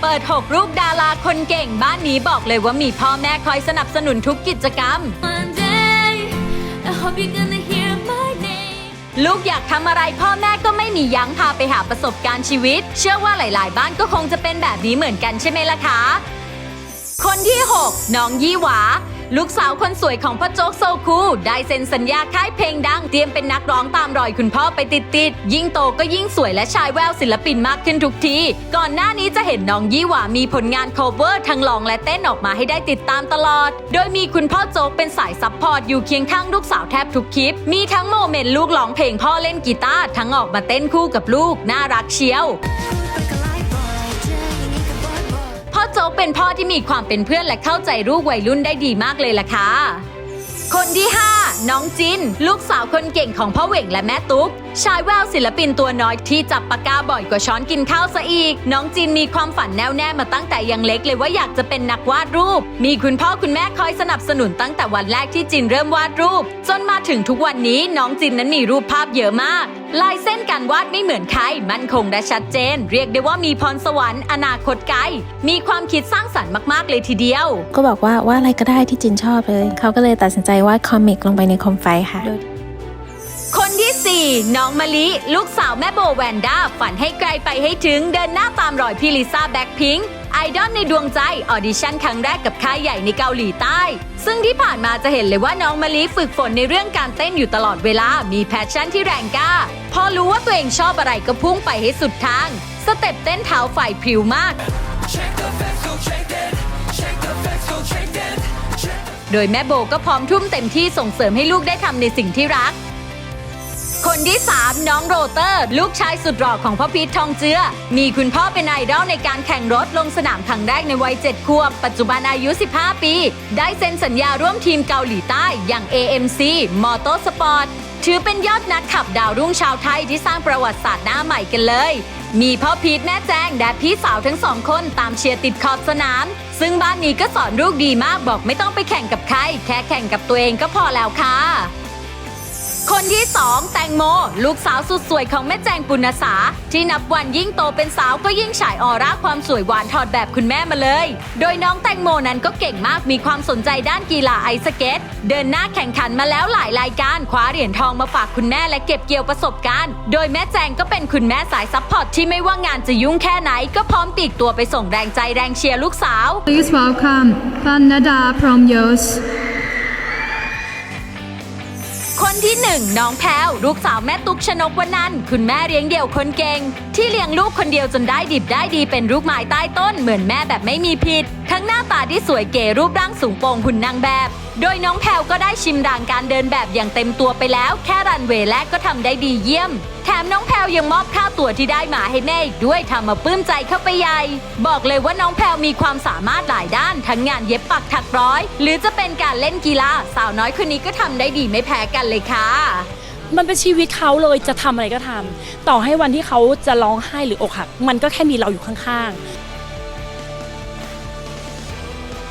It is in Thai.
เปิด 6 รูปดาราคนเก่งบ้านนี้บอกเลยว่ามีพ่อแม่คอยสนับสนุนทุกกิจกรรม One day, I hope you're gonna hear my name. ลูกอยากทำอะไรพ่อแม่ก็ไม่มียั้งพาไปหาประสบการณ์ชีวิต เชื่อว่าหลาย ๆ บ้านก็คงจะเป็นแบบนี้เหมือนกันใช่ไหมล่ะคะ คนที่ 6 น้องยี่หวา ลูกสาวคนสวยของพ่อโจ๊กโซคูได้เซ็นสัญญาค่ายเพลงดัง เตรียมเป็นนักร้องตามรอยคุณพ่อไปติดๆ ยิ่งโตก็ยิ่งสวยและชายแววศิลปินมากขึ้นทุกที ก่อนหน้านี้จะเห็นน้องยี่หวามีผลงาน cover ทั้งร้องและเต้นออกมาให้ได้ติดตามตลอด โดยมีคุณพ่อโจ๊กเป็นสายซัพพอร์ตอยู่เคียงข้างลูกสาวแทบทุกคลิป มีทั้งโมเมนต์ลูกร้องเพลงพ่อเล่นกีตาร์ทั้งออกมาเต้นคู่กับลูกน่ารักเชียว โจ๊กเป็นพ่อที่มีความเป็นเพื่อนและเข้าใจลูกวัยรุ่นได้ดีมากเลยล่ะค่ะคนที่ 5 น้องจิน ลูกสาวคนเก่งของพ่อเหว่งและแม่ตุ๊ก ชายแววศิลปินตัวน้อยที่จับปากกาบ่อยกว่าช้อนกินข้าวซะอีก น้องจินมีความฝันแน่วแน่มาตั้งแต่ยังเล็กเลยว่าอยากจะเป็นนักวาดรูป มีคุณพ่อคุณแม่คอยสนับสนุนตั้งแต่วันแรกที่จินเริ่มวาดรูป จนมาถึงทุกวันนี้น้องจินนั้นมีรูปภาพเยอะมาก ลายเส้นการวาดไม่เหมือนใคร มั่นคงและชัดเจน เรียกได้ว่ามีพรสวรรค์อนาคตไกล มีความคิดสร้างสรรค์มากๆเลยทีเดียว ก็บอกว่าว่าอะไรก็ได้ที่จินชอบเลย เขาก็เลยตัดสินใจวาดคอมิกลงไปในโคมไฟค่ะ คนที่ 4 น้องมะลิ ลูกสาวแม่โบแวนด้า ฝันให้ไกลไปให้ถึงเดินหน้าตามรอยพี่ลิซ่าแบ็คพิงค์ ไอดอลในดวงใจออดิชั่นครั้งแรกกับค่ายใหญ่ในเกาหลีใต้ ซึ่งที่ผ่านมาจะเห็นเลยว่าน้องมะลิฝึกฝนในเรื่องการเต้นอยู่ตลอดเวลา มีแพชชั่นที่แรงกล้า พอรู้ว่าตัวเองชอบอะไรก็พุ่งไปให้สุดทาง สเต็ปเต้นเท้าฝ่ายพริวมาก โดยแม่โบก็พร้อมทุ่มเต็มที่ส่งเสริมให้ลูกได้ทำในสิ่งที่รัก คนที่ 3 น้องโรเตอร์ ลูกชายสุดหล่อของพ่อพีททองเจือ มีคุณพ่อเป็นไอดอลในการแข่งรถลงสนามครั้งแรกในวัย 7 ขวบ ปัจจุบันอายุ 15 ปี ได้เซ็นสัญญาร่วมทีมเกาหลีใต้อย่าง AMC Motorsport ถือเป็นยอดนักขับดาวรุ่งชาวไทยที่สร้างประวัติศาสตร์หน้าใหม่กันเลย มีพ่อพีทแม่แจ้งและพี่สาวทั้งสองคนตามเชียร์ติดขอบสนาม ซึ่งบ้านนี้ก็สอนลูกดีมากบอกไม่ต้องไปแข่งกับใคร แค่แข่งกับตัวเองก็พอแล้วค่ะ คนที่ 2 แตงโม ลูกสาวสุดสวยของแม่แจงปุณสา ที่นับวันยิ่งโตเป็นสาวก็ยิ่งฉายออร่าความสวยหวานถอดแบบคุณแม่มาเลย โดยน้องแตงโมนั้นก็เก่งมากมีความสนใจด้านกีฬาไอสเก็ต เดินหน้าแข่งขันมาแล้วหลายรายการคว้าเหรียญทองมาฝากคุณแม่และเก็บเกี่ยวประสบการณ์ โดยแม่แจงก็เป็นคุณแม่สายซัพพอร์ตที่ไม่ว่างานจะยุ่งแค่ไหน ก็พร้อมปีกตัวไปส่งแรงใจแรงเชียร์ลูกสาว Please welcome Panada from Yos. คนที่หนึ่งน้องแพรวลูกสาวแม่ตุ๊กชนกวันนันคุณแม่เลี้ยงเดี่ยวคนเก่ง ที่เลี้ยงลูกคนเดียวจนได้ดิบได้ดีเป็นลูกไม้ใต้ต้น เหมือนแม่แบบไม่มีผิด ทั้งหน้าตาที่สวยเก๋รูปร่างสูงโปร่งหุ่นนางแบบ โดยน้องแพรวก็ได้ชิมรางการเดินแบบอย่างเต็มตัวไปแล้ว แค่รันเวย์แรกก็ทำได้ดีเยี่ยม แถมน้องแพรวยังมอบค่าตัวที่ได้มาให้แม่อีกด้วยทำมาปลื้มใจเข้าไปใหญ่ บอกเลยว่าน้องแพรวมีความสามารถหลายด้าน ทั้งงานเย็บปักถักร้อย หรือจะเป็นการเล่นกีฬาสาวน้อยคนนี้ก็ทำได้ดีไม่แพ้กันเลยค่ะ มันเป็นชีวิตเขาเลยจะทำอะไรก็ทำต่อให้วันที่เขาจะร้องไห้หรืออกหัก มันก็แค่มีเราอยู่ข้างๆ